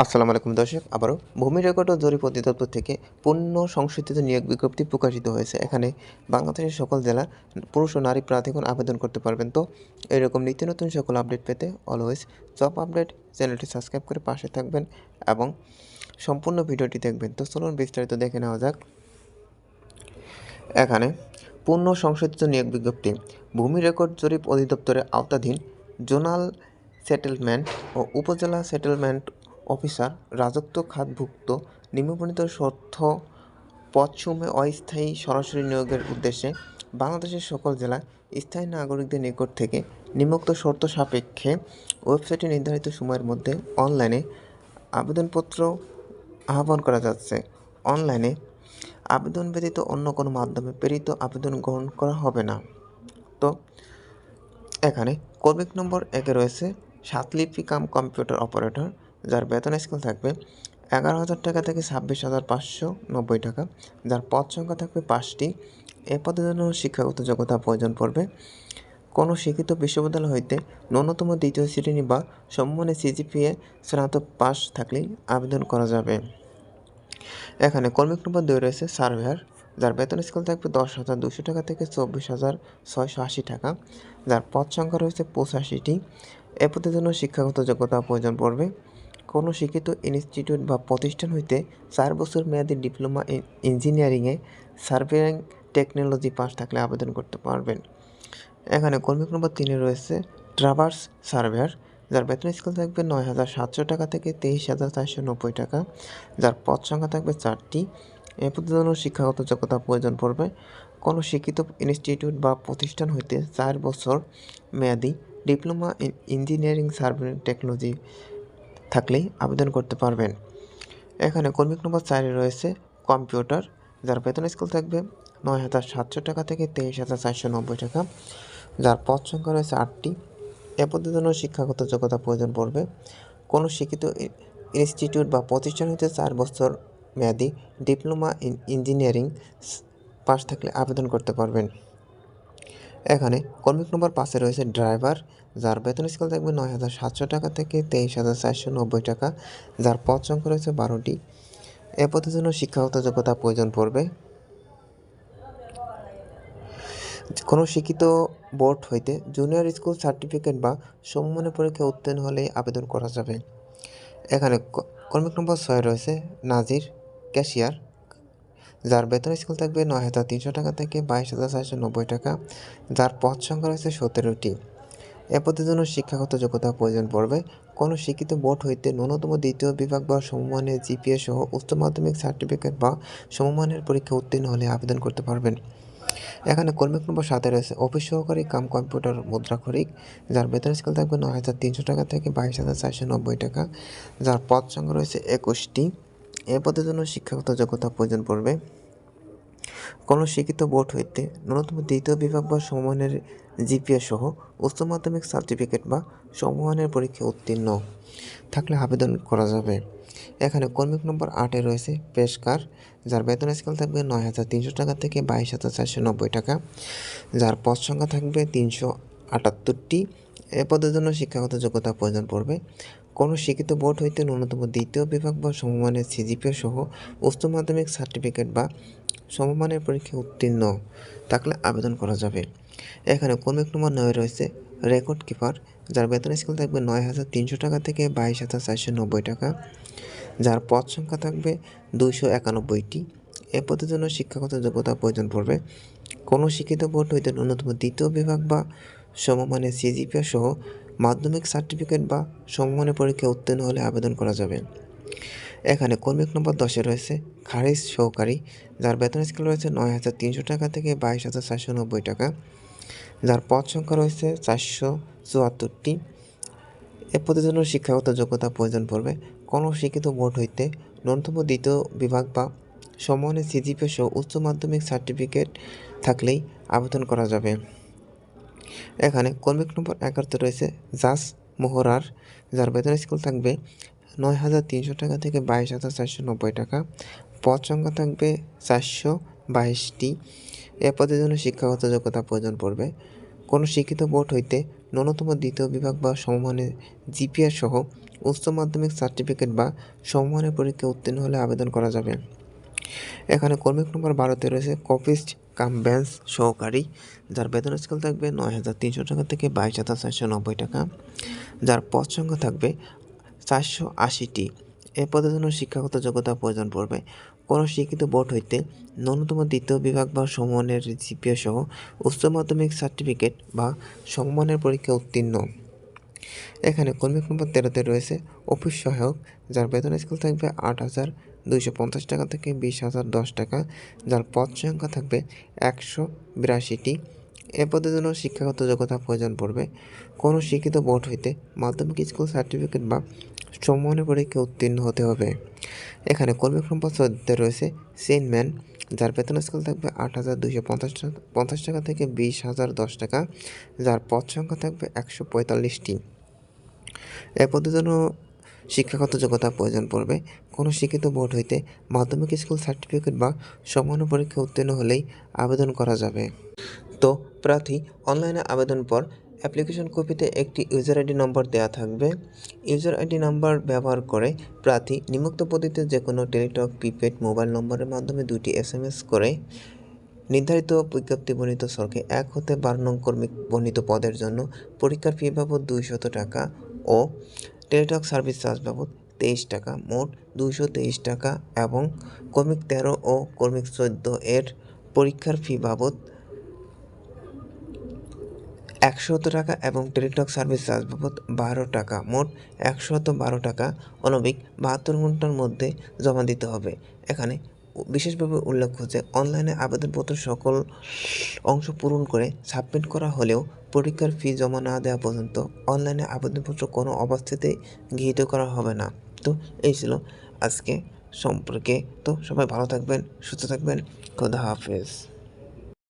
আসসালামু আলাইকুম দর্শক, আবারও ভূমি রেকর্ড ও জরিপ অধিদপ্তর থেকে পূর্ণ সংশোধিত নিয়োগ বিজ্ঞপ্তি প্রকাশিত হয়েছে। এখানে বাংলাদেশের সকল জেলা পুরুষ ও নারী প্রার্থীগণ আবেদন করতে পারবেন। তো এরকম নিত্য নতুন সকল আপডেট পেতে অলওয়েজ জব আপডেট চ্যানেলটি সাবস্ক্রাইব করে পাশে থাকবেন এবং সম্পূর্ণ ভিডিওটি দেখবেন। তো চলুন বিস্তারিত দেখে নেওয়া যাক। এখানে পূর্ণ সংশোধিত নিয়োগ বিজ্ঞপ্তি, ভূমি রেকর্ড জরিপ অধিদপ্তরের আওতাধীন জোনাল সেটেলমেন্ট ও উপজেলা সেটেলমেন্ট অফিসার রাজত্ব খাতভুক্ত নিম্নবর্ণিত শর্ত পদসমূহে অস্থায়ী সরাসরি নিয়োগের উদ্দেশ্যে বাংলাদেশের সকল জেলায় স্থায়ী নাগরিকদের নিকট থেকে নিম্নোক্ত শর্ত সাপেক্ষে ওয়েবসাইটে নির্ধারিত সময়ের মধ্যে অনলাইনে আবেদনপত্র আহ্বান করা যাচ্ছে। অনলাইনে আবেদন ব্যতীত অন্য কোনো মাধ্যমে প্রেরিত আবেদন গ্রহণ করা হবে না। তো, এখানে কর্মিক নম্বর একে রয়েছে সাতলিপি কাম কম্পিউটার অপারেটর। যার বেতন স্কেল থাকবে এগারো হাজার টাকা থেকে ছাব্বিশ হাজার পাঁচশো নব্বই টাকা, যার পদ সংখ্যা থাকবে পাঁচটি। এ পদের জন্য শিক্ষাগত যোগ্যতা প্রয়োজন পড়বে। কোনো শিক্ষিত বিশ্ববিদ্যালয় হইতে ন্যূনতম দ্বিতীয় শ্রেণি বা সম্মানে সিজিপিএ স্নাতক পাস থাকলেই আবেদন করা যাবে। এখানে কর্মিক নম্বর দুই রয়েছে সার্ভেয়ার, যার বেতন স্কেল থাকবে দশ হাজার দুশো টাকা থেকে চব্বিশ হাজার ছয়শো আশি টাকা, যার পদ সংখ্যা রয়েছে পঁচাশিটি। এ পদের জন্য শিক্ষাগত যোগ্যতা প্রয়োজন পড়বে। কোনো শিক্ষিত ইনস্টিটিউট বা প্রতিষ্ঠান হইতে চার বছর মেয়াদী ডিপ্লোমা ইন ইঞ্জিনিয়ারিংয়ে সার্ভেয়ারিং টেকনোলজি পাস থাকলে আবেদন করতে পারবেন। এখানে কর্মিক নম্বর তিনে রয়েছে ট্রাভার্স সার্ভেয়ার, যার বেতন স্কেল থাকবে নয় হাজার সাতশো টাকা থেকে তেইশ হাজার চারশো নব্বই টাকা। যার পদ সংখ্যা থাকবে চারটি। এ পদের শিক্ষাগত যোগ্যতা প্রয়োজন পড়বে। কোনো শিক্ষিত ইনস্টিটিউট বা প্রতিষ্ঠান হইতে চার বছর মেয়াদি diploma in engineering survey technology থাকলেই আবেদন করতে পারবেন। এখানে কর্মিক নম্বর চারে রয়েছে কম্পিউটার, যার বেতন স্কুল থাকবে নয় হাজার সাতশো টাকা থেকে তেইশ হাজার চারশো নব্বই টাকা। যার পদ সংখ্যা রয়েছে আটটি। এ পদের জন্য শিক্ষাগত যোগ্যতা প্রয়োজন পড়বে। কোনো শিক্ষিত ইনস্টিটিউট বা প্রতিষ্ঠান হতে চার বছর মেয়াদি ডিপ্লোমা ইন ইঞ্জিনিয়ারিং পাস থাকলে আবেদন করতে পারবেন। এখানে কর্মিক নম্বর পাশে রয়েছে ড্রাইভার, যার বেতন স্কেল থাকবে নয় হাজার সাতশো টাকা থেকে তেইশ হাজার চারশো নব্বই টাকা, যার পদ সংখ্যা রয়েছে বারোটি। এ পদের জন্য শিক্ষাগত যোগ্যতা প্রয়োজন পড়বে। কোনো শিক্ষিত বোর্ড হইতে জুনিয়র স্কুল সার্টিফিকেট বা সমমানের পরীক্ষা উত্তীর্ণ হলেই আবেদন করা যাবে। এখানে কর্মিক নম্বর ছয় রয়েছে নাজির, ক্যাশিয়ার। যার বেতন স্কেল থাকবে নয় হাজার তিনশো টাকা থেকে বাইশ হাজার চারশো নব্বই টাকা, যার পদ সংখ্যা রয়েছে সতেরোটি। এ পদের জন্য শিক্ষাগত যোগ্যতা প্রয়োজন পড়বে। কোনো শিক্ষিত বোর্ড হইতে ন্যূনতম দ্বিতীয় বিভাগ বা সমমানের জিপিএ সহ উচ্চ মাধ্যমিক সার্টিফিকেট বা সমমানের পরীক্ষা উত্তীর্ণ হলে আবেদন করতে পারবেন। এখানে কর্মিক নম্বর সাথে রয়েছে অফিস সহকারী, কাম কম্পিউটার মুদ্রাক্ষরিক যার বেতন স্কেল থাকবে নয় হাজার তিনশো টাকা থেকে বাইশ হাজার চারশো নব্বই টাকা, যার পদ সংখ্যা রয়েছে একুশটি। এ পদের জন্য শিক্ষাগত যোগ্যতা প্রয়োজন পড়বে। কোনো শিক্ষিত বোর্ড হইতে ন্যূনতম দ্বিতীয় বিভাগ বা সমমানের জিপিএ সহ উচ্চ মাধ্যমিক সার্টিফিকেট বা সমমানের পরীক্ষা উত্তীর্ণ থাকলে আবেদন করা যাবে। এখানে কর্মিক নম্বর আটে রয়েছে পেশকার যার বেতন স্কেল থাকবে নয় হাজার তিনশো টাকা থেকে বাইশ হাজার চারশো নব্বই টাকা, যার পদ সংখ্যা থাকবে তিনশো আটাত্তরটি। এ পদের জন্য শিক্ষাগত যোগ্যতা প্রয়োজন পড়বে। কোনো শিক্ষিত বোর্ড হইতে ন্যূনতম দ্বিতীয় বিভাগ বা সমমানের সিজিপিএ সহ উচ্চ মাধ্যমিক সার্টিফিকেট বা সমমানের পরীক্ষায় উত্তীর্ণ থাকলে আবেদন করা যাবে। এখানে কর্মিক নম্বর নয় রয়েছে, রেকর্ড কিপার, যার বেতন স্কেল থাকবে নয় হাজার তিনশো টাকা থেকে বাইশ হাজার চারশো নব্বই টাকা, যার পদ সংখ্যা থাকবে দুইশো একানব্বইটি। এ পদের জন্য শিক্ষাগত যোগ্যতা প্রয়োজন পড়বে। কোনো শিক্ষিত বোর্ড হইতে ন্যূনতম দ্বিতীয় বিভাগ বা সমমানের সিজিপিএ সহ মাধ্যমিক সার্টিফিকেট বা সমমানের পরীক্ষায় উত্তীর্ণ হলে আবেদন করা যাবে। এখানে কর্মিক নম্বর দশে রয়েছে, খারিজ সহকারী, যার বেতন স্কেল রয়েছে নয় হাজার তিনশো টাকা থেকে বাইশ হাজার চারশো নব্বই টাকা। যার পদ সংখ্যা রয়েছে চারশো চুয়াত্তরটি। এ পদের জন্য শিক্ষাগত যোগ্যতা প্রয়োজন পড়বে। কোনো শিক্ষিত বোর্ড হইতে ন্যূনতম দ্বিতীয় বিভাগ বা সমানের সিজিপি সহ উচ্চ মাধ্যমিক সার্টিফিকেট থাকলেই আবেদন করা যাবে। এখানে কর্মিক নম্বর একাত্তর রয়েছে জাস মোহরার, যার বেতন স্কুল থাকবে নয় হাজার তিনশো টাকা থেকে বাইশ হাজার চারশো নব্বই টাকা। পদ সংখ্যা থাকবে চারশো বাইশটি। এ পদের জন্য শিক্ষাগত যোগ্যতা প্রয়োজন পড়বে। কোনো শিক্ষিত বোর্ড হইতে ন্যূনতম দ্বিতীয় বিভাগ বা সমমানের জিপিআর সহ উচ্চ মাধ্যমিক সার্টিফিকেট বা সমমানের পরীক্ষায় উত্তীর্ণ হলে আবেদন করা যাবে। এখানে কর্মিক নম্বর বারোতে রয়েছে, কপিস্ট কাম বেঞ্চ সহকারী, যার বেতন স্কেল থাকবে নয় হাজার তিনশো টাকা থেকে বাইশ হাজার চারশো নব্বই টাকা। যার পদ সংখ্যা থাকবে চারশো আশিটি। এ পদের জন্য শিক্ষাগত যোগ্যতা প্রয়োজন পড়বে। কোনো শিক্ষিত বোর্ড হইতে ন্যূনতম দ্বিতীয় বিভাগ বা সমমানের জিপিএ সহ উচ্চ মাধ্যমিক সার্টিফিকেট বা সমমানের পরীক্ষা উত্তীর্ণ। এখানে কর্মিক নম্বর তেরোতে রয়েছে। অফিস সহায়ক, যার বেতন স্কেল থাকবে আট হাজার দুইশো পঞ্চাশ টাকা থেকে বিশ হাজার দশ টাকা, যার পদ সংখ্যা থাকবে একশো বিরাশিটি। এ পদের জন্য শিক্ষাগত যোগ্যতা প্রয়োজন পড়বে। কোনো শিক্ষিত বোর্ড হইতে মাধ্যমিক স্কুল সার্টিফিকেট বা সমমানের পরীক্ষা উত্তীর্ণ হতে হবে। এখানে কর্মিক নম্বর চোদ্দতে রয়েছে সেনম্যান যার বেতন স্কেল থাকবে আট হাজার দুইশো পঞ্চাশ টাকা পঞ্চাশ টাকা থেকে বিশ হাজার দশ টাকা, যার পদ সংখ্যা থাকবে একশো পঁয়তাল্লিশটি। এ পদের জন্য শিক্ষাগত যোগ্যতা প্রয়োজন পড়বে। কোনো শিক্ষিত বোর্ড হইতে মাধ্যমিক স্কুল সার্টিফিকেট বা সমান পরীক্ষা উত্তীর্ণ হলেই আবেদন করা যাবে। তো, প্রার্থী, অনলাইনে আবেদন পর অ্যাপ্লিকেশন কপিতে একটি ইউজার আইডি নম্বর দেওয়া থাকবে। ইউজার আইডি নাম্বার ব্যবহার করে প্রার্থী নিম্নোক্ত পদ্ধতিতে যে কোনো টেলিটক, প্রিপেড মোবাইল নম্বরের মাধ্যমে দুটি এস এম এস করে নির্ধারিত বিজ্ঞপ্তি বর্ণিত সরকে এক হতে বারো নং কর্মী বর্ণিত পদের জন্য পরীক্ষার ফি বাবদ দুইশত টাকা ও টেলিটক সার্ভিস চার্জ বাবদ তেইশ টাকা, মোট দুশো তেইশ টাকা এবং কর্মিক তেরো ও কর্মিক চোদ্দ এর পরীক্ষার ফি বাবদ একশত টাকা এবং টেলিটক সার্ভিস চার্জ বাবদ বারো টাকা, মোট একশত বারো টাকা। অনবিক বাহাত্তর ঘণ্টার মধ্যে জমা দিতে হবে। এখানে বিশেষভাবে উল্লেখ্য যে অনলাইনে আবেদনপত্র সকল অংশ পূরণ করে সাবমিট করা হলেও পরীক্ষার ফি জমা না দেওয়া পর্যন্ত অনলাইনে আবেদনপত্র কোনো অবস্থাতেই গৃহীত করা হবে না। তো এই ছিল আজকে সম্পর্কে। তো সবাই ভালো থাকবেন, সুস্থ থাকবেন। খোদা হাফেজ।